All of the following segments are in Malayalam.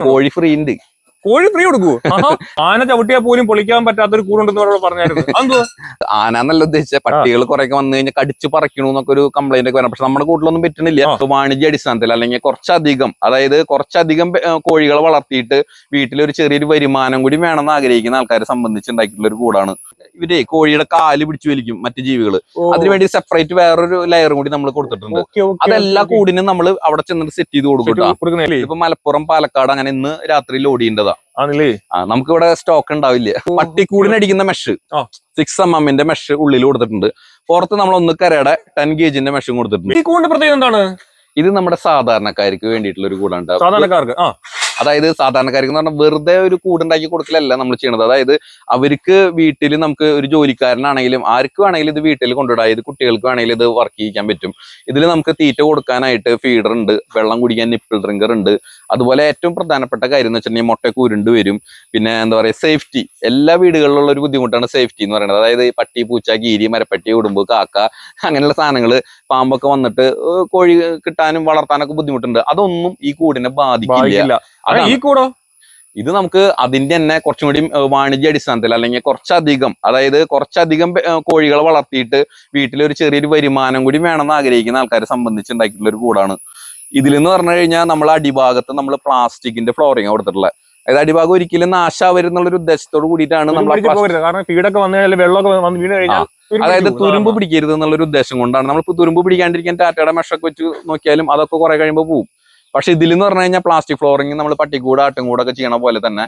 കോഴി ഫ്രീ ഉണ്ട്. കോഴി ഫ്രീ കൊടുക്കൂ ആന ചവിട്ടിയാൽ പോലും പൊളിക്കാൻ പറ്റാത്തൊരു കൂടുണ്ടെന്ന് അവരോട് പറഞ്ഞായിരുന്നു. ആന എന്നല്ല ഉദ്ദേശിച്ച പട്ടികൾ കുറെയൊക്കെ വന്നു കഴിഞ്ഞാൽ കടിച്ചു പറിക്കണു എന്നൊക്കെ ഒരു കംപ്ലൈന്റ് ഒക്കെ വരാം. പക്ഷെ നമ്മുടെ കൂട്ടിലൊന്നും പറ്റണില്ല വാണിജ്യ അടിസ്ഥാനത്തിൽ അല്ലെങ്കിൽ കുറച്ചധികം അതായത് കുറച്ചധികം കോഴികളെ വളർത്തിയിട്ട് വീട്ടിലൊരു ചെറിയൊരു വരുമാനം കൂടി വേണമെന്ന് ആഗ്രഹിക്കുന്ന ആൾക്കാരെ സംബന്ധിച്ചുണ്ടാക്കിയിട്ടുള്ള ഒരു കൂടാണ്. ഇവരെ കോഴിയുടെ കാൽ പിടിച്ചു വലിക്കും മറ്റു ജീവികൾ അതിനുവേണ്ടി സെപ്പറേറ്റ് വേറൊരു ലെയറും കൂടി നമ്മൾ കൊടുത്തിട്ടുണ്ട്. അതെല്ലാ കൂടിനും നമ്മൾ അവിടെ ചെന്നിട്ട് സെറ്റ് ചെയ്ത് കൊടുക്കും. ഇപ്പൊ മലപ്പുറം പാലക്കാട് അങ്ങനെ ഇന്ന് രാത്രി ലോഡ് ചെയ്യേണ്ടതാ. ആണല്ലേ? ആ നമുക്ക് ഇവിടെ സ്റ്റോക്ക് ഉണ്ടാവില്ല പട്ടിക്കൂടിനടിക്കുന്ന മെഷ്. സിക്സ് എം എമ്മിന്റെ മെഷ് ഉള്ളിൽ കൊടുത്തിട്ടുണ്ട്. പുറത്ത് നമ്മൾ ഒന്ന് കരയുടെ ടെൻ ഗേജിന്റെ മെഷും കൊടുത്തിട്ടുണ്ട്. കൂടിന്റെ പ്രത്യേകത എന്താണ്? ഇത് നമ്മുടെ സാധാരണക്കാർക്ക് വേണ്ടിയിട്ടുള്ള ഒരു കൂടാണ് സാധാരണക്കാർക്ക് അതായത് സാധാരണക്കാർക്ക് എന്ന് പറഞ്ഞാൽ വെറുതെ ഒരു കൂടുണ്ടാക്കി കൊടുക്കലല്ല നമ്മൾ ചെയ്യണത്. അതായത് അവർക്ക് വീട്ടിൽ നമുക്ക് ഒരു ജോലിക്കാരനാണെങ്കിലും ആർക്ക് വേണമെങ്കിലും ഇത് വീട്ടിൽ കൊണ്ടുവിടാം. ഇത് കുട്ടികൾക്ക് വേണമെങ്കിലും ഇത് വർക്ക് ചെയ്യിക്കാൻ പറ്റും. ഇതിൽ നമുക്ക് തീറ്റ കൊടുക്കാനായിട്ട് ഫീഡർ ഉണ്ട്. വെള്ളം കുടിക്കാൻ നിപ്പിൾ ഡ്രിങ്കർ ഉണ്ട്. അതുപോലെ ഏറ്റവും പ്രധാനപ്പെട്ട കാര്യം എന്ന് വെച്ചിട്ടുണ്ടെങ്കിൽ മുട്ടയ്ക്ക് ഉരുണ്ട് വരും. പിന്നെ എന്താ പറയുക സേഫ്റ്റി എല്ലാ വീടുകളിലുള്ള ഒരു ബുദ്ധിമുട്ടാണ് സേഫ്റ്റി എന്ന് പറയുന്നത്. അതായത് ഈ പട്ടി പൂച്ച കീരി മരപ്പട്ടി ഉടുമ്പ് കാക്ക അങ്ങനെയുള്ള സാധനങ്ങൾ പാമ്പൊക്കെ വന്നിട്ട് കോഴി കിട്ടാനും വളർത്താനൊക്കെ ബുദ്ധിമുട്ടുണ്ട്. അതൊന്നും ഈ കൂടിനെ ബാധിക്കില്ല. ഈ കൂടോ? ഇത് നമുക്ക് അതിന്റെ തന്നെ കുറച്ചും കൂടി വാണിജ്യ അടിസ്ഥാനത്തിൽ അല്ലെങ്കിൽ കുറച്ചധികം അതായത് കുറച്ചധികം കോഴികളെ വളർത്തിയിട്ട് വീട്ടിലൊരു ചെറിയൊരു വരുമാനം കൂടി വേണമെന്ന് ആഗ്രഹിക്കുന്ന ആൾക്കാരെ സംബന്ധിച്ച് ഉണ്ടാക്കിയിട്ടുള്ള ഒരു കൂടാണ്. ഇതിലെന്ന് പറഞ്ഞു കഴിഞ്ഞാൽ നമ്മൾ അടിഭാഗത്ത് നമ്മൾ പ്ലാസ്റ്റിക്കിന്റെ ഫ്ലോറിംഗ് കൊടുത്തിട്ടുള്ളത് അതായത് അടിഭാഗം ഒരിക്കലും നാശാവരുന്നുള്ള ഒരു ഉദ്ദേശത്തോട് കൂടിയിട്ടാണ് നമ്മൾ കാരണം ഫീഡൊക്കെ വന്നു കഴിഞ്ഞാൽ വെള്ളമൊക്കെ വന്ന് വീണ് കഴിഞ്ഞാൽ അതായത് തുരുമ്പ് പിടിക്കരുത് എന്നുള്ള ഒരു ഉദ്ദേശം കൊണ്ടാണ്. നമ്മളിപ്പോ തുരുമ്പ് പിടിക്കാണ്ടിരിക്കാൻ ടാറ്റയുടെ മെഷൊക്കെ വെച്ച് നോക്കിയാലും അതൊക്കെ കുറെ കഴിയുമ്പോൾ പോവും. പക്ഷെ എന്ന് പറഞ്ഞു കഴിഞ്ഞാൽ പ്ലാസ്റ്റിക് ഫ്ലോറിങ് നമ്മൾ പട്ടിക്കൂട് ആട്ടുംകൂടൊക്കെ ചെയ്യണ പോലെ തന്നെ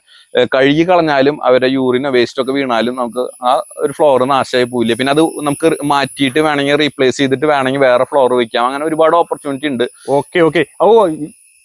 കഴുകി കളഞ്ഞാലും അവരുടെ യൂറിനോ വേസ്റ്റ് ഒക്കെ വീണാലും നമുക്ക് ആ ഒരു ഫ്ലോർ നാശമായി പോവില്ല. പിന്നെ അത് നമുക്ക് മാറ്റിയിട്ട് വേണമെങ്കിൽ റീപ്ലേസ് ചെയ്തിട്ട് വേണമെങ്കിൽ വേറെ ഫ്ലോർ വെക്കാം. അങ്ങനെ ഒരുപാട് ഓപ്പർച്യൂണിറ്റി ഉണ്ട്. ഓക്കെ ഓക്കെ ഓ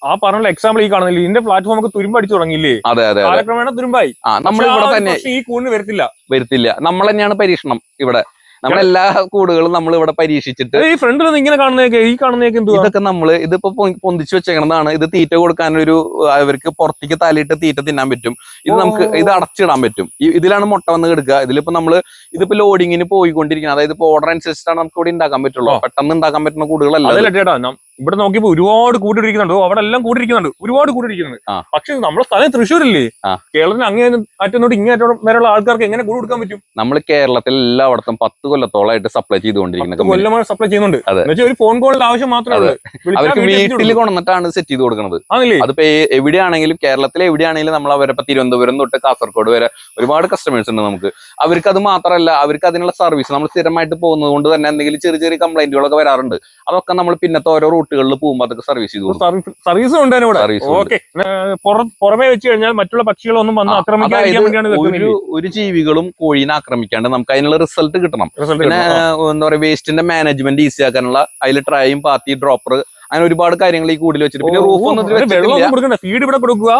ആ പറഞ്ഞ എക്സാമ്പിൾ ഈ കാണുന്നില്ല? ഇതിന്റെ പ്ലാറ്റ്ഫോം ഒക്കെ തുരുമ്പ് അടിച്ചു തുടങ്ങിയില്ലേ? അതെ അതെ കാലക്രമേണ തുരുമ്പായി. നമ്മൾ ഇവിടെ തന്നെ ഈ കൂടിന് വരത്തില്ല. വരത്തില്ല. നമ്മൾ തന്നെയാണ് പരീക്ഷണം ഇവിടെ. നമ്മളെല്ലാ കൂടുകളും നമ്മൾ ഇവിടെ പരീക്ഷിച്ചിട്ട് ഈ ഫ്രണ്ടിൽ ഇങ്ങനെ കാണുന്നേക്ക് ഈ കാണുന്നേക്ക് ഇതൊക്കെ നമ്മൾ ഇതിപ്പോ പൊന്തിച്ചു വെച്ചേക്കണതാണ്. ഇത് തീറ്റ കൊടുക്കാനൊരു അവർക്ക് പുറത്തേക്ക് തലയിട്ട് തീറ്റ തിന്നാൻ പറ്റും. ഇത് നമുക്ക് ഇത് അടച്ചിടാൻ പറ്റും. ഇതിലാണ് മുട്ട വന്ന് കിടക്കുക. ഇതിലിപ്പോ നമ്മൾ ഇതിപ്പോ ലോഡിങ്ങിന് പോയിക്കൊണ്ടിരിക്കുന്നത് അതായത് ഇപ്പൊ ഓർഡർ അനുസരിച്ചിട്ടാണ് നമുക്ക് ഇവിടെ ഉണ്ടാക്കാൻ പറ്റുള്ളൂ. പെട്ടെന്ന് ഉണ്ടാക്കാൻ പറ്റുന്ന കൂടുകളല്ല ഇവിടെ നോക്കിയപ്പോ ഒരുപാട് കൂട്ടിരിക്കുന്നുണ്ട് അവിടെ എല്ലാം കൂട്ടിരിക്കുന്നുണ്ട് ഒരുപാട് കൂട്ടിരിക്കുന്നുണ്ട്. പക്ഷെ നമ്മുടെ സ്ഥലം തൃശ്ശൂരല്ലേ. കേരളത്തിന് അങ്ങേ അറ്റത്തോട്ട് ഇങ്ങേ അറ്റം വരെയുള്ള ആൾക്കാർക്ക് എങ്ങനെ കൂട് കൊടുക്കാൻ പറ്റും? നമ്മൾ കേരളത്തിൽ എല്ലായിടത്തും പത്ത് കൊല്ലത്തോളായിട്ട് സപ്ലൈ ചെയ്തുകൊണ്ടിരിക്കുന്നത് കൊല്ലമാണ് സപ്ലൈ ചെയ്യുന്നുണ്ട്. എന്നുവെച്ചാൽ ഒരു ഫോൺ കോളിന്റെ ആവശ്യം മാത്രമേ അവർക്ക് വീട്ടിൽ കൊണ്ടുവന്നിട്ടാണ് സെറ്റ് ചെയ്ത് കൊടുക്കുന്നത്. അതിപ്പോ എവിടെയാണെങ്കിലും കേരളത്തിലെ എവിടെയാണെങ്കിലും നമ്മൾ അവരെ തിരുവനന്തപുരം തൊട്ട് കാസർഗോഡ് വരെ ഒരുപാട് കസ്റ്റമേഴ്സ് ഉണ്ട് നമുക്ക്. അവർക്ക് അത് മാത്രമല്ല അവർക്ക് അതിനുള്ള സർവീസ് നമ്മൾ സ്ഥിരമായിട്ട് പോകുന്നത് കൊണ്ട് തന്നെ എന്തെങ്കിലും ചെറിയ ചെറിയ കംപ്ലൈന്റുകളൊക്കെ വരാറുണ്ട്. അതൊക്കെ നമ്മൾ പിന്നത്തെ ഓരോ റൂട്ടുകളിൽ പോകുമ്പോൾ അതൊക്കെ സർവീസ് ചെയ്തു സർവീസ് ഉണ്ട്. ഇവിടെ. ഓക്കെ പുറമെ വെച്ച് കഴിഞ്ഞാൽ മറ്റുള്ള പക്ഷികളൊന്നും വന്ന് ആക്രമിക്കാൻ ഒരു ഒരു ജീവികളും കോഴീനെ ആക്രമിക്കാണ്ട് നമുക്ക് അതിനുള്ള റിസൾട്ട് കിട്ടണം. പിന്നെ എന്താ പറയുക വേസ്റ്റിന്റെ മാനേജ്മെന്റ് ഈസി ആക്കാനുള്ള അതിൽ ട്രൈയും പാത്തി ഡ്രോപ്പർ അങ്ങനെ ഒരുപാട് കാര്യങ്ങൾ ഈ കൂടുതൽ വെച്ചിട്ട്. പിന്നെ റൂഫ് ഒന്നും ഫീഡ് ഇവിടെ കൊടുക്കുക.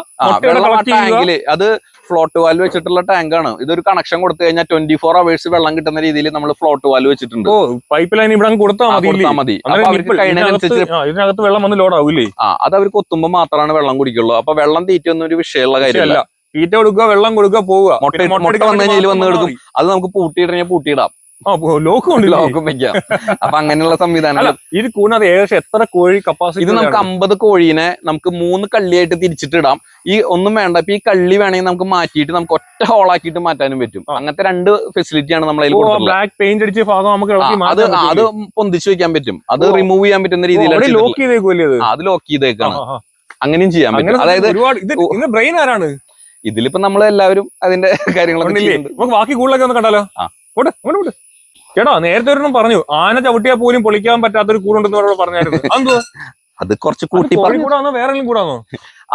അത് ഫ്ലോട്ട് വാൽ വെച്ചിട്ടുള്ള ടാങ്കാണ് ഇതൊരു കണക്ഷൻ കൊടുത്തു കഴിഞ്ഞാൽ ട്വന്റി ഫോർ അവേഴ്സ് വെള്ളം കിട്ടുന്ന രീതിയിൽ നമ്മൾ ഫ്ലോട്ട് വാൽ വെച്ചിട്ടുണ്ട്. പൈപ്പ് ലൈൻ ഇവിടെ കൊടുത്താൽ മതി അവർക്ക് ഇതിനകത്ത് വെള്ളം വന്ന് ലോഡ് ആവില്ലേ? ആ അത് അവർ കൊത്തുമ്പോൾ മാത്രമാണ് വെള്ളം കുടിക്കുള്ളൂ. അപ്പൊ വെള്ളം തീറ്റ ഒന്നും ഒരു വിഷയമുള്ള കാര്യമല്ല. തീറ്റ കൊടുക്കുക വെള്ളം കൊടുക്കുക പോവുക. മുട്ട- എടുക്കാൻ കഴിഞ്ഞാൽ വന്ന് കൊടുക്കും. അത് നമുക്ക് പൂട്ടിയിടഞ്ഞാൽ പൂട്ടിയിടാം. ലോക്ക് ഉണ്ട് ലോക്കും വെക്കാം അപ്പൊ അങ്ങനെയുള്ള സംവിധാനം ഇത് കൂടാതെ ഏകദേശം എത്ര കോഴി കപ്പാസിറ്റി ഇത് നമുക്ക് അമ്പത് കോഴീനെ നമുക്ക് മൂന്ന് കള്ളിയായിട്ട് തിരിച്ചിട്ടിടാം. ഈ ഒന്നും വേണ്ട. ഇപ്പൊ ഈ കള്ളി വേണമെങ്കിൽ നമുക്ക് മാറ്റിയിട്ട് നമുക്ക് ഒറ്റ ഹോളാക്കിയിട്ട് മാറ്റാനും പറ്റും. അങ്ങനത്തെ രണ്ട് ഫെസിലിറ്റിയാണ് നമ്മൾ ബ്ലാക്ക് പെയിന്റ് അടിച്ച ഭാഗം നമുക്ക് അത് അത് പൊന്തിച്ചു വെക്കാൻ പറ്റും. അത് റിമൂവ് ചെയ്യാൻ പറ്റുന്ന രീതിയിലാണ് ലോക്ക് ചെയ്തേക്കുമല്ലേ അത്? ലോക്ക് ചെയ്തേക്കാണ്. അങ്ങനെയും ചെയ്യാൻ പറ്റും. അതായത് ഒരുപാട് ബ്രെയിൻ ആരാണ്? ഇതിലിപ്പോ നമ്മൾ എല്ലാവരും അതിന്റെ കാര്യങ്ങളൊക്കെ നമുക്ക് ബാക്കി കൂടുതലൊക്കെ ഒന്ന് കണ്ടാലോ? ആ. ഓട്ടെ അങ്ങോട്ട് ചേട്ടാ നേരത്തെ ഒരെണ്ണം പറഞ്ഞു. ആന ചവിട്ടിയാ പോലും പൊളിക്കാൻ പറ്റാത്തൊരു കൂടുണ്ടെന്ന് അവരോട് പറഞ്ഞായിരുന്നു. അതെന്തോ? അത് കുറച്ച് കൂട്ടി പറഞ്ഞു കൂടാന്നോ? വേറെ കൂടാന്നോ?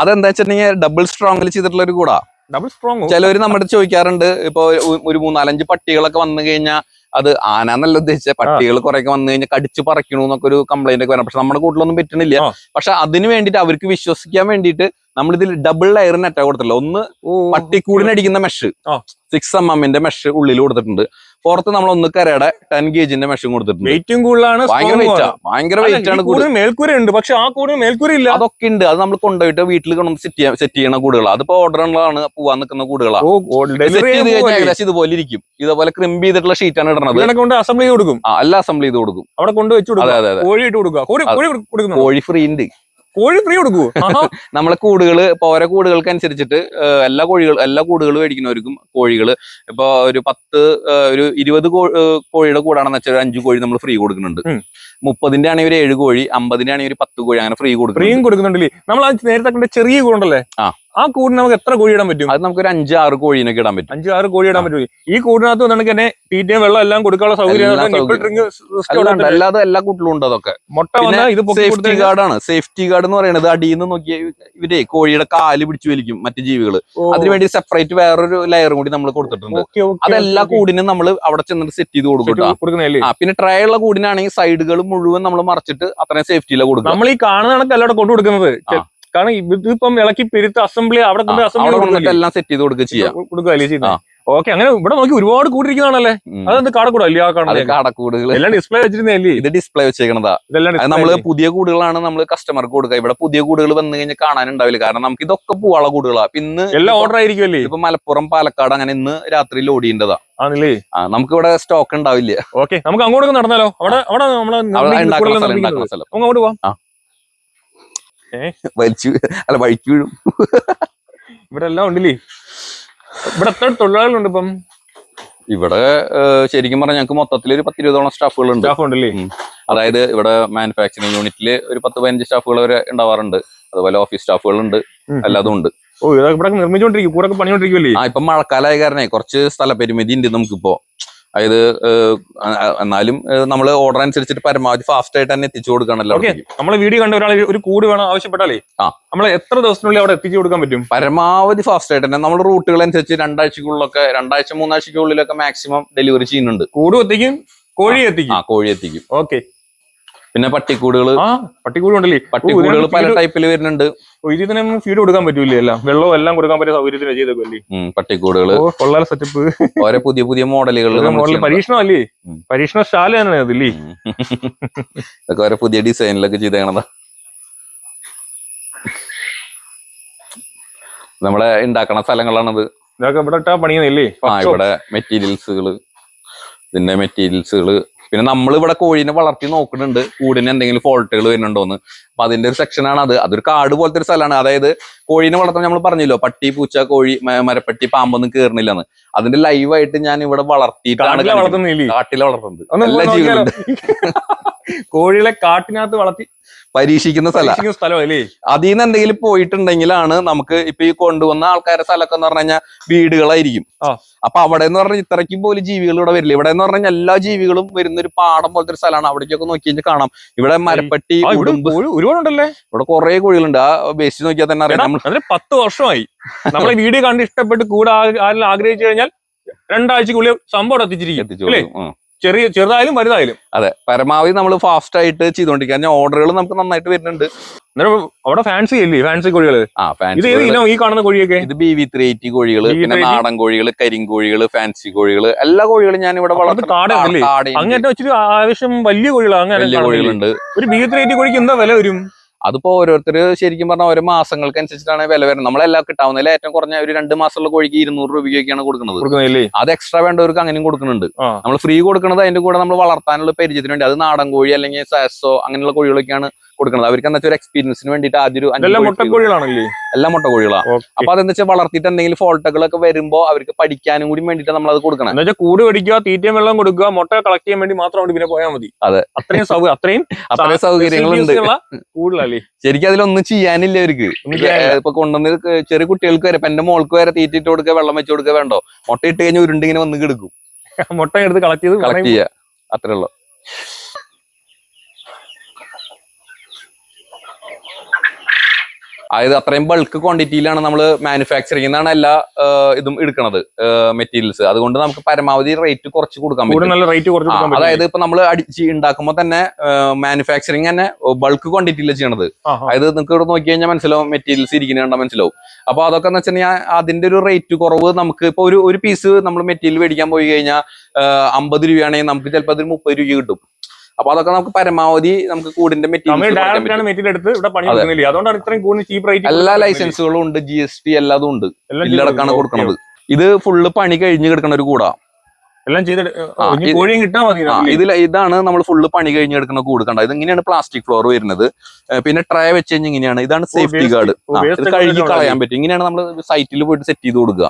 അതെന്താ വെച്ചിട്ടുണ്ടെങ്കിൽ ഡബിൾ സ്ട്രോങ്ങിൽ ചെയ്തിട്ടുള്ള ഒരു കൂടാ. ഡബിൾ സ്ട്രോങ് ചിലവര് നമ്മുടെ ചോദിക്കാറുണ്ട് ഇപ്പൊ ഒരു മൂന്നാലഞ്ച് പട്ടികളൊക്കെ വന്നു കഴിഞ്ഞാൽ അത് ആന എന്നല്ല ഉദ്ദേശിച്ച പട്ടികൾ കുറെയൊക്കെ വന്നു കഴിഞ്ഞാൽ കടിച്ചു പറിക്കണു എന്നൊക്കെ ഒരു കംപ്ലൈന്റ് ഒക്കെ വരാം. പക്ഷെ നമ്മുടെ കൂട്ടിലൊന്നും പറ്റണില്ല. പക്ഷെ അതിന് വേണ്ടിയിട്ട് അവർക്ക് വിശ്വസിക്കാൻ വേണ്ടിയിട്ട് നമ്മൾ ഇതിൽ ഡബിൾ ലെയർ നെറ്റാ കൊടുത്തില്ല ഒന്ന് പട്ടിക്കൂടിനടിക്കുന്ന മെഷ്. സിക്സ് എം എമ്മിന്റെ മെഷ് ഉള്ളിൽ കൊടുത്തിട്ടുണ്ട്. പുറത്ത് നമ്മൾ ഒന്ന് കരയുടെ ടെൻ ഗേജിന്റെ മെഷും കൊടുത്തിട്ടുണ്ട്. വെയിറ്റും കൂടുതലാണ് ഭയങ്കര വെയിറ്റ് ഭയങ്കര വെയിറ്റ് ആണ് കൂടുതൽ കൂടുതൽ. മേൽക്കൂര ഉണ്ട് പക്ഷെ ആ കൂടുതൽ മേൽക്കൂര ഇല്ല. അതൊക്കെ ഉണ്ട്. അത് നമ്മൾ കൊണ്ടുപോയിട്ട് വീട്ടിൽ കൊണ്ട് സെറ്റ് ചെയ്യാൻ സെറ്റ് ചെയ്യണ കൂടുകളാണ് അതിപ്പോ ഓർഡർ ഉള്ളതാണ് പോവാൻ നിൽക്കുന്ന കൂടുകളാണ് ഓ സെറ്റ് ഡെലിവറി ചെയ്ത് കഴിഞ്ഞാൽ ഏകദേശം ഇതുപോലെ ഇരിക്കും. ഇതുപോലെ ക്രിമ്പ് ചെയ്തിട്ടുള്ള ഷീറ്റാണ് ഇടണത്. കൊണ്ട് അസംബ്ലി കൊടുക്കും? അല്ല അസംബ്ലി ചെയ്ത് കൊടുക്കും. അവിടെ കൊണ്ട് വെച്ച് കൊടുക്കും? കോഴി ഇട്ട് കൊടുക്കുക? കോഴി ഫ്രീ ഉണ്ട്. കോഴി ഫ്രീ കൊടുക്കൂ നമ്മളെ കൂടുകൾ ഇപ്പൊ ഓരോ കൂടുകൾക്ക് അനുസരിച്ചിട്ട് എല്ലാ കോഴികൾ എല്ലാ കൂടുകൾ മേടിക്കുന്നവർക്കും കോഴികൾ ഇപ്പൊ ഒരു പത്ത് ഒരു ഇരുപത് കോഴിയുടെ കൂടാണെന്ന് വെച്ചാൽ ഒരു അഞ്ചു കോഴി നമ്മൾ ഫ്രീ കൊടുക്കുന്നുണ്ട്. മുപ്പതിന്റെ ആണെങ്കിൽ ഒരു ഏഴ് കോഴി അമ്പതിന്റെ ആണെങ്കിൽ ഒരു പത്ത് കോഴി അങ്ങനെ ഫ്രീ കൊടുക്കും ഫ്രീയും കൊടുക്കുന്നുണ്ടല്ലേ? നമ്മൾ ആ നേരത്തെ കണ്ട ചെറിയ കൂടുണ്ടല്ലേ? ആ. ആ കൂടിന് നമുക്ക് എത്ര കോഴി ഇടാൻ പറ്റും? അത് നമുക്ക് ഒരു അഞ്ച് ആറ് കോഴീനൊക്കെ ഇടാൻ പറ്റും. അഞ്ച് ആറ് കോഴി ഇടാൻ പറ്റും. ഈ കൂടിനകത്ത് വന്നിട്ട് തന്നെ തീറ്റയും വെള്ളം എല്ലാം കൊടുക്കാനുള്ള സൗകര്യം. അല്ലാതെ എല്ലാ കൂട്ടിലും ഉണ്ട് അതൊക്കെ. മുട്ട ഇത് സേഫ്റ്റി ഗാർഡാണ് സേഫ്റ്റി ഗാർഡ് എന്ന് പറയുന്നത് അടിയിൽ നിന്ന് നോക്കിയ ഇവരെ കോഴിയുടെ കാൽ പിടിച്ചു വലിക്കും മറ്റു ജീവികൾ അതിനുവേണ്ടി സെപ്പറേറ്റ് വേറൊരു ലെയറും കൂടി നമ്മൾ കൊടുത്തിട്ടുണ്ട്. അതെല്ലാ കൂടിനും നമ്മൾ അവിടെ ചെന്നിട്ട് സെറ്റ് ചെയ്ത് കൊടുക്കും പിന്നെ ട്രേ ഉള്ള കൂടിനാണെങ്കിൽ സൈഡുകൾ മുഴുവൻ നമ്മൾ മറച്ചിട്ട് അത്രയും സേഫ്റ്റിയിലാണ് കൊടുക്കും നമ്മൾ ഈ കാണുന്ന കണക്ക് കൊണ്ടു കൊടുക്കുന്നത്. കാരണം ഇതിപ്പം ഇളക്കി പെരുത്ത് അസംബ്ലി അവിടെ കൊണ്ട് അസംബ്ലി എല്ലാം സെറ്റ് ചെയ്ത് കൊടുക്കുക ചെയ്യാം. കൊടുക്കുകയല്ലേ ചെയ്യുന്നത്. ഓക്കെ അങ്ങനെ ഇവിടെ നോക്കി ഒരുപാട് കൂടിയിരിക്കുന്നതാണല്ലേ. അതെന്ത് കാടക്കൂടല്ലേ ആ കാണുന്നത് കാടക്കൂടുകൾ. എല്ലാം ഡിസ്പ്ലേ വെച്ചിരുന്നല്ലേ ഇത് ഡിസ്പ്ലേ വെച്ചേക്കണതാ. നമ്മൾ പുതിയ കൂടുകളാണ് നമ്മൾ കസ്റ്റമർക്ക് കൊടുക്കുക. ഇവിടെ പുതിയ കൂടുകൾ വന്നു കഴിഞ്ഞാൽ കാണാനുണ്ടാവില്ല. കാരണം നമുക്ക് ഇതൊക്കെ പൂവാള കൂടുകളാ. പിന്നെ ഇന്ന് എല്ലാം ഓർഡർ ആയിരിക്കുമല്ലേ ഇപ്പൊ മലപ്പുറം പാലക്കാട് അങ്ങനെ ഇന്ന് രാത്രി ലോഡ് ചെയ്യേണ്ടതാ. ആണല്ലേ? ആ നമുക്ക് ഇവിടെ സ്റ്റോക്ക് ഉണ്ടാവില്ല. ഓക്കെ നമുക്ക് അങ്ങോട്ടൊക്കെ നടന്നാലോ? അവിടെ അവിടെ നമ്മളെ അങ്ങോട്ട് നിർമ്മിക്കുന്ന ഉണ്ടാക്കുന്ന കൂടുതൽ സ്ഥലം നിർമ്മിക്കുന്നത്. ഉണ്ടാക്കുന്ന സ്ഥലം നമുക്ക് അങ്ങോട്ട് പോവാം വലിച്ചു അല്ല വഴിക്ക് വീഴും ഇവിടെ എല്ലാം ഉണ്ടല്ലേ? ഇവിടെ എത്ര തൊഴിലാളികളുണ്ട് ഇപ്പം? ഇവിടെ ശരിക്കും പറഞ്ഞാൽ ഞങ്ങൾക്ക് മൊത്തത്തിൽ ഒരു പത്തിരുപതോളം സ്റ്റാഫുകളുണ്ട്. സ്റ്റാഫ് സ്റ്റാഫുണ്ടല്ലേ അതായത് ഇവിടെ മാനുഫാക്ചറിങ് യൂണിറ്റിൽ ഒരു പത്ത് പതിനഞ്ച് സ്റ്റാഫുകൾ വരെ ഉണ്ടാവാറുണ്ട്. അതുപോലെ ഓഫീസ് സ്റ്റാഫുകൾ ഉണ്ട് എല്ലാതും ഉണ്ട്. ഓ ഇവിടെ നിർമ്മിച്ചോണ്ടിരിക്കും. കൂടെ പണിയോണ്ടിരിക്കുമല്ലേ ആ ഇപ്പൊ മഴക്കാലമായ കാരണേ കുറച്ച് സ്ഥല പരിമിതി ഉണ്ട് നമുക്കിപ്പോ. അതായത് എന്നാലും നമ്മൾ ഓർഡർ അനുസരിച്ചിട്ട് പരമാവധി ഫാസ്റ്റ് ആയിട്ട് തന്നെ എത്തിച്ചു കൊടുക്കണല്ലോ നമ്മൾ വീഡിയോ കണ്ട ഒരാൾ ഒരു കൂട് വേണം ആവശ്യപ്പെട്ടാലേ ആ. നമ്മൾ എത്ര ദിവസത്തിനുള്ളിൽ അവിടെ എത്തിച്ചു കൊടുക്കാൻ പറ്റും? പരമാവധി ഫാസ്റ്റ് ആയിട്ട് തന്നെ നമ്മൾ റൂട്ടുകൾ അനുസരിച്ച് രണ്ടാഴ്ചക്കുള്ളിലൊക്കെ രണ്ടാഴ്ച മൂന്നാഴ്ചക്കുള്ളിലൊക്കെ മാക്സിമം ഡെലിവറി ചെയ്യുന്നുണ്ട്. കൂടും എത്തിക്കും കോഴി എത്തിക്കും. ആ കോഴി എത്തിക്കും. ഓക്കെ പിന്നെ പട്ടിക്കൂടുകൾ ആ പട്ടിക്കൂട് ഉണ്ടല്ലേ? പട്ടിക്കൂടുകൾ പല ടൈപ്പിൽ വരുന്നുണ്ട്. ഇതിൽ തന്നെ ഫീഡ് കൊടുക്കാൻ പറ്റൂലേ എല്ലാം? വെള്ളവും എല്ലാം കൊടുക്കാൻ പറ്റിയ സൗകര്യത്തിന് ചെയ്തേക്കല്ലേ പട്ടിക്കൂടുകൾ കൊള്ളാല സെറ്റപ്പ് ഓരോ പുതിയ പുതിയ മോഡലുകൾ മോഡൽ പരീക്ഷണം അല്ലേ. പരീക്ഷണശാല തന്നെ അതില്ലേ ഇതൊക്കെ ഓരോ പുതിയ ഡിസൈനിലൊക്കെ ചെയ്തേക്കണതാ. നമ്മളെ ഉണ്ടാക്കണ സ്ഥലങ്ങളാണത്. ഇതൊക്കെ ഇവിടെ ഇട്ടാ പണിയുന്നില്ലേ ആ ഇവിടെ മെറ്റീരിയൽസുകൾ ഇതിന്റെ മെറ്റീരിയൽസുകൾ പിന്നെ നമ്മൾ ഇവിടെ കോഴീനെ വളർത്തി നോക്കുന്നുണ്ട്. കൂടിന് എന്തെങ്കിലും ഫോൾട്ടുകൾ വരുന്നുണ്ടോന്ന്. അപ്പൊ അതിന്റെ ഒരു സെക്ഷനാണ് അത്. അതൊരു കാട് പോലത്തെ ഒരു സ്ഥലമാണ്. അതായത് കോഴീനെ വളർത്താൻ നമ്മൾ പറഞ്ഞല്ലോ പട്ടി പൂച്ച കോഴി മരപ്പട്ടി പാമ്പൊന്നും കേറുന്നില്ലെന്ന്. അതിന്റെ ലൈവായിട്ട് ഞാൻ ഇവിടെ വളർത്തിയിട്ടാണ് കാട്ടിലെ വളർത്തുന്നത്. എല്ലാ കോഴികളെ കാട്ടിനകത്ത് വളർത്തി പരീക്ഷിക്കുന്ന സ്ഥലം. അല്ലേ അതിൽ നിന്ന് എന്തെങ്കിലും പോയിട്ടുണ്ടെങ്കിലാണ് നമുക്ക് ഇപ്പൊ ഈ കൊണ്ടുവന്ന ആൾക്കാരുടെ സ്ഥലമൊക്കെ എന്ന് പറഞ്ഞു കഴിഞ്ഞാൽ വീടുകളായിരിക്കും. അപ്പൊ അവിടെ എന്ന് പറഞ്ഞാൽ ഇത്രയ്ക്കും പോലും ജീവികൾ ഇവിടെ വരില്ല. ഇവിടെ എന്ന് പറഞ്ഞാൽ എല്ലാ ജീവികളും വരുന്ന ഒരു പാടം പോലത്തെ ഒരു സ്ഥലമാണ്. അവിടേക്കൊക്കെ നോക്കി കഴിഞ്ഞാൽ കാണാം. ഇവിടെ മരപ്പട്ടി ഒരുപാടുണ്ടല്ലേ ഇവിടെ കുറെ കുഴികളുണ്ട്. ആ ബേസിൽ നോക്കിയാൽ തന്നെ അറിയാം. പത്ത് വർഷമായി. നമ്മളെ വീഡിയോ കണ്ട് ഇഷ്ടപ്പെട്ട് കൂടെ ആരെങ്കിലും ആഗ്രഹിച്ചു കഴിഞ്ഞാൽ രണ്ടാഴ്ചക്കുള്ളിൽ സംഭവം എത്തിച്ചിരിക്കും. ചെറിയ ചെറുതായാലും വലുതായാലും. അതെ പരമാവധി നമ്മൾ ഫാസ്റ്റ് ആയിട്ട് ചെയ്തോണ്ടിരിക്കുക. ഓർഡറുകൾ നമുക്ക് നന്നായിട്ട് വരുന്നുണ്ട്. അവിടെ ഫാൻസി അല്ലേ ഫാൻസി കോഴികൾ? ആ ഫാൻസി ഈ കാണുന്ന കോഴിയൊക്കെ? ഇത് ബി വി ത്രീ എയ്റ്റി കോഴികൾ പിന്നെ നാടൻ കോഴികൾ കരിങ്കോഴികൾ ഫാൻസി കോഴികൾ എല്ലാ കോഴികളും ഞാൻ ഇവിടെ വളർത്തുന്നത് അങ്ങനെ ആവശ്യം വലിയ കോഴികളാണ് അങ്ങനെ വലിയ കോഴികളുണ്ട്. ഒരു ബി വി ത്രീ എയ്റ്റി കോഴിക്ക് എന്താ വില വരും? അതിപ്പോ ഓരോരുത്തർ ശരിക്കും പറഞ്ഞാൽ ഓരോ മാസങ്ങൾക്ക് അനുസരിച്ചിട്ടാണ് വില വരുന്നത്. നമ്മളെല്ലാം കിട്ടാവുന്നതിൽ ഏറ്റവും കുറഞ്ഞ ഒരു രണ്ട് മാസമുള്ള കോഴിക്ക് ഇരുന്നൂറ് രൂപയ്ക്കൊക്കെയാണ് കൊടുക്കുന്നത്. അത് എക്സ്ട്രാ വേണ്ടവർക്ക് അങ്ങനെയും കൊടുക്കുന്നുണ്ട്. നമ്മൾ ഫ്രീ കൊടുക്കുന്നത് അതിന്റെ കൂടെ നമ്മൾ വളർത്താനുള്ള പരിചയത്തിന് വേണ്ടി അത് നാടൻ കോഴി അല്ലെങ്കിൽ സാസോ അങ്ങനെയുള്ള കോഴികളൊക്കെയാണ് കൊടുക്കുന്നത് അവർക്ക് എന്താ ഒരു എക്സ്പീരിയൻസിന് വേണ്ടിയിട്ട് ആദ്യം ഒരു. മുട്ടക്കോഴികളാണല്ലേ എല്ലാം മുട്ടക്കോഴികളാണ് അപ്പൊ അതെന്താ വെച്ചാൽ വളർത്തിയിട്ട് എന്തെങ്കിലും ഫോൾട്ടുകളൊക്കെ വരുമ്പോ അവർക്ക് പഠിക്കാനും കൂടി വേണ്ടിയിട്ട് നമ്മൾ അത് കൊടുക്കണം. എന്താ കൂട് പിടിക്കുക തീറ്റയും വെള്ളം കൊടുക്കുക മുട്ട കളക്ട് ചെയ്യാൻ വേണ്ടി മാത്രം അവിടെ പിന്നെ പോയാൽ മതി. അതെ. അത്രയും സൗകര്യം അത്രയും അത്രയും സൗകര്യങ്ങളുണ്ട് കൂടുതലല്ലേ ശരിക്കും അതിലൊന്നും ചെയ്യാനില്ല അവർക്ക്. ഇപ്പൊ കൊണ്ടുവന്ന് ചെറിയ കുട്ടികൾക്ക് വരെ ഇപ്പൊ എന്റെ മോൾക്ക് വരെ തീറ്റിട്ട് കൊടുക്കുക വെള്ളം വെച്ച് കൊടുക്കുക വേണ്ടോ? മുട്ട ഇട്ട് കഴിഞ്ഞാൽ ഉരുണ്ടിങ്ങനെ വന്ന് കിടക്കും. മുട്ട എടുത്ത് കളക്ട് ചെയ്ത് കളക്ട് ചെയ്യുക അത്രേ ഉള്ളു. അതായത് അത്രയും ബൾക്ക് ക്വാണ്ടിറ്റിയിലാണ് നമ്മൾ മാനുഫാക്ചറിംഗ് എന്നാണ് എല്ലാ ഇതും എടുക്കുന്നത് മെറ്റീരിയൽസ് അതുകൊണ്ട് നമുക്ക് പരമാവധി റേറ്റ് കുറച്ച് കൊടുക്കാൻ കൂടെ പറ്റും. റേറ്റ് കുറച്ച്. അതായത് ഇപ്പൊ നമ്മൾ അടിച്ച് ഉണ്ടാക്കുമ്പോൾ തന്നെ മാനുഫാക്ചറിങ് തന്നെ ബൾക്ക് ക്വാണ്ടിറ്റിയിലാണ് ചെയ്യണത്. അതായത് നിങ്ങൾക്ക് ഇവിടെ നോക്കി കഴിഞ്ഞാൽ മനസ്സിലാവും മെറ്റീരിയൽസ് ഇരിക്കുന്ന കണ്ടാൽ മനസ്സിലാവും. അപ്പൊ അതൊക്കെ എന്ന് വെച്ചിട്ടുണ്ടെങ്കിൽ അതിന്റെ ഒരു റേറ്റ് കുറവ് നമുക്ക് ഇപ്പൊ ഒരു ഒരു പീസ് നമ്മൾ മെറ്റീരിയൽ മേടിക്കാൻ പോയി കഴിഞ്ഞാൽ അമ്പത് രൂപയാണെങ്കിൽ നമുക്ക് ചിലപ്പോൾ അതിന് മുപ്പത് രൂപ കിട്ടും. അപ്പൊ അതൊക്കെ നമുക്ക് പരമാവധി നമുക്ക് കൂടിന്റെ മെറ്റീരിയൽ അതുകൊണ്ടാണ് ഇത്രയും കൂടുതൽ ചീപ്പ് റേറ്റ് എല്ലാ ലൈസൻസുകളും ഉണ്ട് ജി എസ് ടി എല്ലാതും ഉണ്ട്. ഇല്ലടക്കാണ് കൊടുക്കുന്നത് ഇത് ഫുള്ള് പണി കഴിഞ്ഞ് കിടക്കുന്ന ഒരു കൂടാ. എല്ലാം ഇത്- കോഴിയും കിട്ടാൻ മതി ഇതിൽ. ഇതിൽ ഇതാണ് നമ്മൾ ഫുള്ള് പണി കഴിഞ്ഞ് എടുക്കുന്ന കൂട് കണ്ട? ഇത് ഇങ്ങനെയാണ് പ്ലാസ്റ്റിക് ഫ്ലോർ വരുന്നത്. പിന്നെ ട്രേ വെച്ച് കഴിഞ്ഞാൽ ഇങ്ങനെയാണ്. ഇതാണ് സേഫ്റ്റി ഗാർഡ് ഇത് കഴുകി കളയാൻ പറ്റും. ഇങ്ങനെയാണ് നമ്മൾ സൈറ്റിൽ പോയിട്ട് സെറ്റ് ചെയ്ത് കൊടുക്കുക.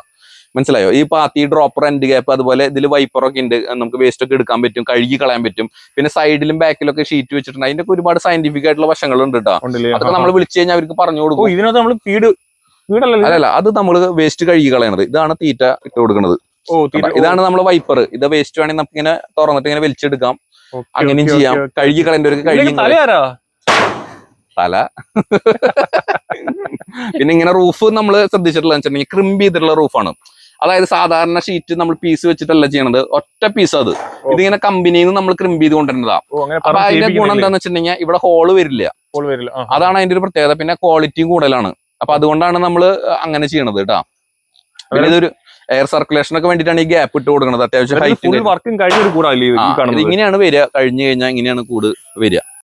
മനസ്സിലായോ? ഈ പാത്തി ഡ്രോപ്പർ എൻഡ് ഗ്യാപ്പ് അതുപോലെ ഇതിൽ വൈപ്പർ ഒക്കെ ഉണ്ട് നമുക്ക് വേസ്റ്റ് ഒക്കെ എടുക്കാൻ പറ്റും കഴുകി കളയാൻ പറ്റും. പിന്നെ സൈഡിലും ബാക്കിലൊക്കെ ഷീറ്റ് വെച്ചിട്ടുണ്ട്. അതിന്റെ ഒരുപാട് സയന്റിഫിക് ആയിട്ടുള്ള വശങ്ങളുണ്ട് കേട്ടോ അതൊക്കെ നമ്മൾ വിളിച്ചു കഴിഞ്ഞാൽ അവർക്ക് പറഞ്ഞു കൊടുക്കും. ഇതിനകത്ത് നമ്മൾ ഫീഡ് അല്ല അല്ല അല്ലല്ല അത് നമ്മൾ വേസ്റ്റ് കഴുകി കളയണത്. ഇതാണ് തീറ്റ ഇട്ട് കൊടുക്കുന്നത് ഇതാണ് നമ്മൾ വൈപ്പർ ഇത് വേസ്റ്റ് വേണമെങ്കിൽ നമുക്ക് ഇങ്ങനെ തുറന്നിട്ട് ഇങ്ങനെ വലിച്ചെടുക്കാം. അങ്ങനെയും ചെയ്യാം. കഴുകി കളയേണ്ടവർക്ക് കഴുകി തല പിന്നെ ഇങ്ങനെ റൂഫ് നമ്മൾ ശ്രദ്ധിച്ചിട്ടുള്ള ക്രിമ്പ് ചെയ്തിട്ടുള്ള റൂഫാണ് അതായത് സാധാരണ ഷീറ്റ് നമ്മൾ പീസ് വെച്ചിട്ടല്ല ചെയ്യണത്. ഒറ്റ പീസ് അത്. ഇതിങ്ങനെ കമ്പനിയിൽ നിന്ന് നമ്മൾ ക്രിമ്പ് ചെയ്ത് കൊണ്ടുവരുന്നതാ. അപ്പൊ അതിന്റെ ഗുണം എന്താന്ന് വെച്ചിട്ടുണ്ടെങ്കിൽ ഇവിടെ ഹോൾ വരില്ല. അതാണ് അതിന്റെ ഒരു പ്രത്യേകത. പിന്നെ ക്വാളിറ്റിയും കൂടുതലാണ്. അപ്പൊ അതുകൊണ്ടാണ് നമ്മൾ അങ്ങനെ ചെയ്യണത് കേട്ടാ പിന്നെ ഇതൊരു എയർ സർക്കുലേഷൻ ഒക്കെ വേണ്ടിട്ടാണ് ഈ ഗ്യാപ്പ് ഇട്ട് കൊടുക്കുന്നത് അത്യാവശ്യം ഹൈറ്റ് വർക്കും കഴിഞ്ഞൊരു കൂടാല്ലേ ഇങ്ങനെയാണ് വരിക. കഴിഞ്ഞു കഴിഞ്ഞാൽ ഇങ്ങനെയാണ് കൂട് വരിക.